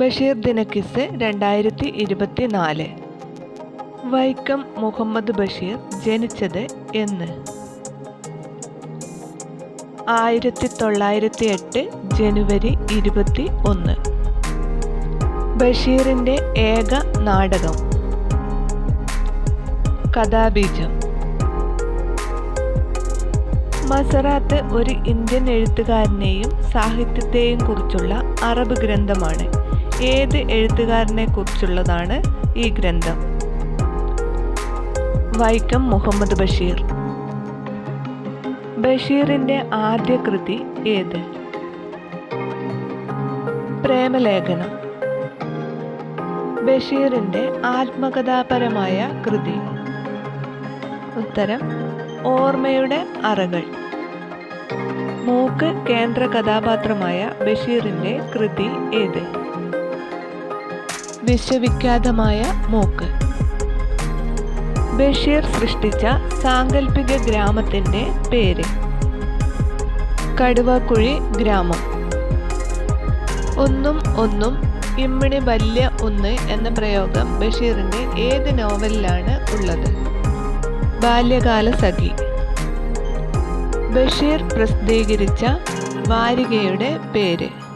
ബഷീർ ദിനക്കിസ് രണ്ടായിരത്തി ഇരുപത്തി നാല് വൈക്കം മുഹമ്മദ് ബഷീർ ജനിച്ചത് എന്ന്. ആയിരത്തി തൊള്ളായിരത്തി എട്ട് ജനുവരി ഇരുപത്തി ഒന്ന് ബഷീറിന്റെ ഏക നാടകം. കഥാബീജം. മസറാത്ത് ഒരു ഇന്ത്യൻ എഴുത്തുകാരനെയും സാഹിത്യത്തെയും കുറിച്ചുള്ള അറബ് ഗ്രന്ഥമാണ്. ഏത് എഴുത്തുകാരനെ കുറിച്ചുള്ളതാണ് ഈ ഗ്രന്ഥം? വൈക്കം മുഹമ്മദ് ബഷീർ. ബഷീറിന്റെ ആദ്യ കൃതി ഏത്? പ്രേമലേഖനം. ബഷീറിന്റെ ആത്മകഥാപരമായ കൃതി. ഉത്തരം ഓർമ്മയുടെ അറകൾ. മൂക്ക് കേന്ദ്ര കഥാപാത്രമായ ബഷീറിന്റെ കൃതി ഏത്? വിശ്വവിഖ്യാതമായ മൂക്ക്. ബഷീർ സൃഷ്ടിച്ച സാങ്കല്പിക ഗ്രാമത്തിന്റെ പേര്. കടുവാക്കുഴി ഗ്രാമം. ഒന്നും ഒന്നും ഇമ്മിണി വല്യ ഒന്ന് എന്ന പ്രയോഗം ബഷീറിന്റെ ഏത് നോവലിലാണ് ഉള്ളത്? ബാല്യകാല സഖി. ബഷീർ പ്രസിദ്ധീകരിച്ച വാരികയുടെ പേര്.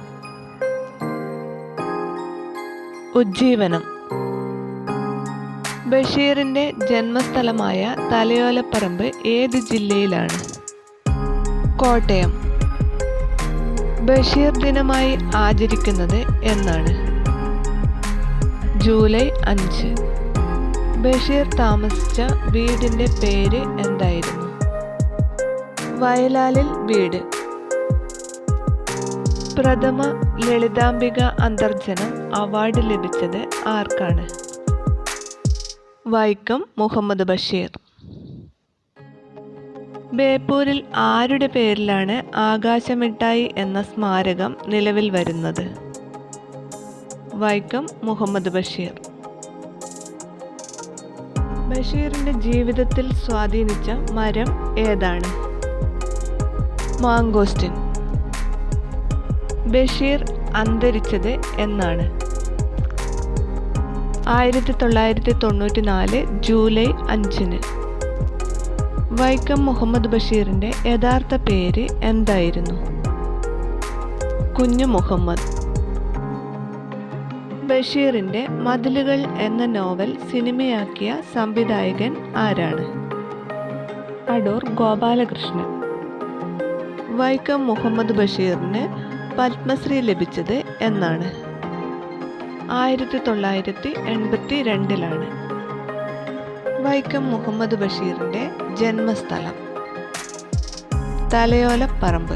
ഉജ്ജീവനം. ബഷീറിന്റെ ജന്മസ്ഥലമായ തലയോലപ്പറമ്പ് ഏത് ജില്ലയിലാണ്? കോട്ടയം. ബഷീർ ദിനമായി ആചരിക്കുന്നത് എന്നാണ്. ജൂലൈ അഞ്ച്. ബഷീർ താമസിച്ച വീടിന്റെ പേര് എന്തായിരുന്നു? വയലാലിൽ വീട്. പ്രഥമ ലളിതാംബിക അന്തർജനം അവാർഡ് ലഭിച്ചത് ആർക്കാണ്? വൈക്കം മുഹമ്മദ് ബഷീർ. ബേപ്പൂരിൽ ആരുടെ പേരിലാണ് ആകാശമിഠായി എന്ന സ്മാരകം നിലവിൽ വരുന്നത്? വൈക്കം മുഹമ്മദ് ബഷീർ. ബഷീറിന്റെ ജീവിതത്തിൽ സ്വാധീനിച്ച മരം ഏതാണ്? മാങ്കോസ്റ്റിൻ. ബഷീർ അന്തരിച്ചത് എന്നാണ്. ആയിരത്തി തൊള്ളായിരത്തി തൊണ്ണൂറ്റി നാല് ജൂലൈ അഞ്ചിന്. വൈക്കം മുഹമ്മദ് ബഷീറിന്റെ യഥാർത്ഥ പേര് എന്തായിരുന്നു? കുഞ്ഞു മുഹമ്മദ്. ബഷീറിന്റെ മതിലുകൾ എന്ന നോവൽ സിനിമയാക്കിയ സംവിധായകൻ ആരാണ്? അടൂർ ഗോപാലകൃഷ്ണൻ. വൈക്കം മുഹമ്മദ് ബഷീറിന് പത്മശ്രീ ലഭിച്ചത് എന്നാണ്. ആയിരത്തി തൊള്ളായിരത്തി എൺപത്തി രണ്ടിലാണ് വൈക്കം മുഹമ്മദ് ബഷീറിന്റെ ജന്മസ്ഥലം. തലയോലപ്പറമ്പ്.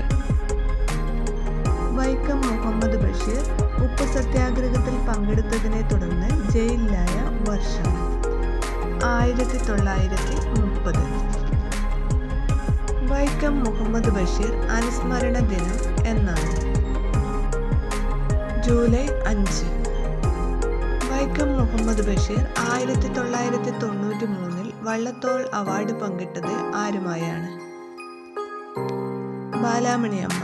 വൈക്കം മുഹമ്മദ് ബഷീർ ഉപ്പ് സത്യാഗ്രഹത്തിൽ പങ്കെടുത്തതിനെ തുടർന്ന് ജയിലിലായ വർഷം. ആയിരത്തി തൊള്ളായിരത്തി മുപ്പത് വൈക്കം മുഹമ്മദ് ബഷീർ അനുസ്മരണ ദിനം എന്നാണ്. ജൂലൈ അഞ്ച്. വൈക്കം മുഹമ്മദ് ബഷീർ ആയിരത്തി തൊള്ളായിരത്തി തൊണ്ണൂറ്റി മൂന്നിൽ വള്ളത്തോൾ അവാർഡ് പങ്കിട്ടത് ആരുമായാണ്? ബാലാമണി അമ്മ